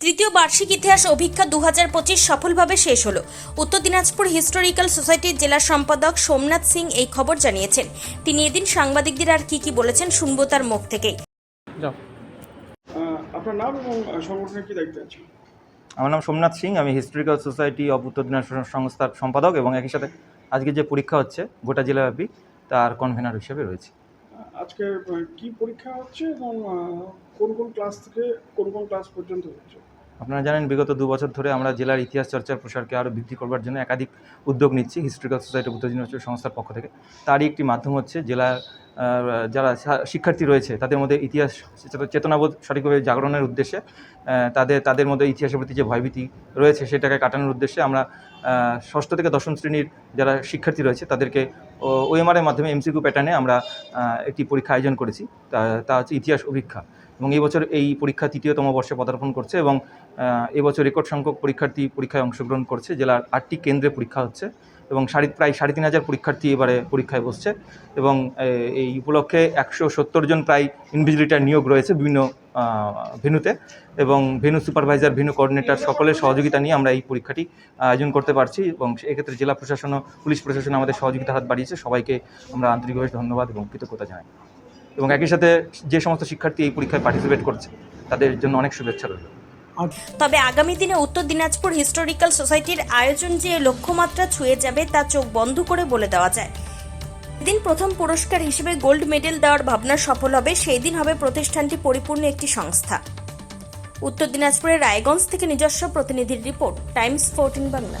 তৃতীয় বার্ষিক ইতিহাস অভিজ্ঞা দু হাজার পঁচিশ সফলভাবে শেষ হলো। উত্তর দিনাজপুর হিস্টোরিক্যাল সোসাইটির জেলা সম্পাদক সোমনাথ সিং এই খবর জানিয়েছেন। তিনি এদিন সাংবাদিকদের আর কি কি বলেছেন শুনব তার মুখ থেকেই। আপনার নাম এবং সংগঠনের কি দায়িত্বে আছে আমার নাম সোমনাথ সিং আমি হিস্টোরিক্যাল সোসাইটি অফ উত্তর দিনাজপুর সংস্থার সম্পাদক এবং একই সাথে আজকে যে পরীক্ষা হচ্ছে গোটা জেলাব্যাপী তার কনভেনার হিসেবে রয়েছে। আজকে কি পরীক্ষা হচ্ছে এবং কোন কোন ক্লাস থেকে কোন কোন ক্লাস পর্যন্ত হচ্ছে? আপনারা জানেন, বিগত দু বছর ধরে আমরা জেলার ইতিহাস চর্চার প্রসারকে আরও বৃদ্ধি করবার জন্য একাধিক উদ্যোগ নিচ্ছি হিস্টোরিক্যাল সোসাইটি উত্তর দিনাজপুর সংস্থার পক্ষ থেকে। তারই একটি মাধ্যম হচ্ছে জেলার যারা শিক্ষার্থী রয়েছে, তাদের মধ্যে ইতিহাস চেতনাবোধ সঠিকভাবে জাগরণের উদ্দেশ্যে তাদের তাদের মধ্যে ইতিহাসের প্রতি যে ভয়ভীতি রয়েছে, সেটাকে কাটানোর উদ্দেশ্যে আমরা ষষ্ঠ থেকে দশম শ্রেণির যারা শিক্ষার্থী রয়েছে, তাদেরকে ওএমআরের মাধ্যমে এমসিকিউ প্যাটার্নে আমরা একটি পরীক্ষা আয়োজন করেছি। তা তা হচ্ছে ইতিহাস অভিক্ষা। এবং এই বছর এই পরীক্ষা তৃতীয়তম বর্ষে পদার্পণ করছে এবং এবছর রেকর্ড সংখ্যক পরীক্ষার্থী পরীক্ষায় অংশগ্রহণ করছে জেলার আটটি কেন্দ্রে পরীক্ষা হচ্ছে এবং সাড়ে প্রায় সাড়ে তিন হাজার পরীক্ষার্থী এবারে পরীক্ষায় বসছে এবং এই উপলক্ষে একশো সত্তর জন প্রায় ইনভিজিলেটার নিয়োগ রয়েছে বিভিন্ন আহ, ভেন্যুতে এবং ভেন্যু সুপারভাইজার ভেন্যু কোঅর্ডিনেটর সকলের সহযোগিতা নিয়ে আমরা এই পরীক্ষাটি আয়োজন করতে পারছি এবং এক্ষেত্রে জেলা প্রশাসন ও পুলিশ প্রশাসন আমাদের সহযোগিতা হাত বাড়িয়েছে। সবাইকে আমরা আন্তরিকভাবে ধন্যবাদ এবং কৃতজ্ঞতা জানাই। এবং একই সাথে যে সমস্ত শিক্ষার্থী এই পরীক্ষায় পার্টিসিপেট করছে, তাদের জন্য অনেক শুভেচ্ছা রইল। তবে আগামী দিনে উত্তর দিনাজপুর হিস্টোরিক্যাল সোসাইটির আয়োজন যে লক্ষ্যমাত্রা ছুঁয়ে যাবে, তা চোখ বন্ধ করে বলে দেওয়া যায়। দিন প্রথম পুরস্কার হিসেবে গোল্ড মেডেল দেওয়ার ভাবনা সফল হবে, সেই দিন হবে প্রতিষ্ঠানটি পরিপূর্ণ একটি সংস্থা। উত্তর দিনাজপুরের রায়গঞ্জ থেকে নিজস্ব প্রতিনিধির রিপোর্ট, টাইমস ফোরটিন বাংলা।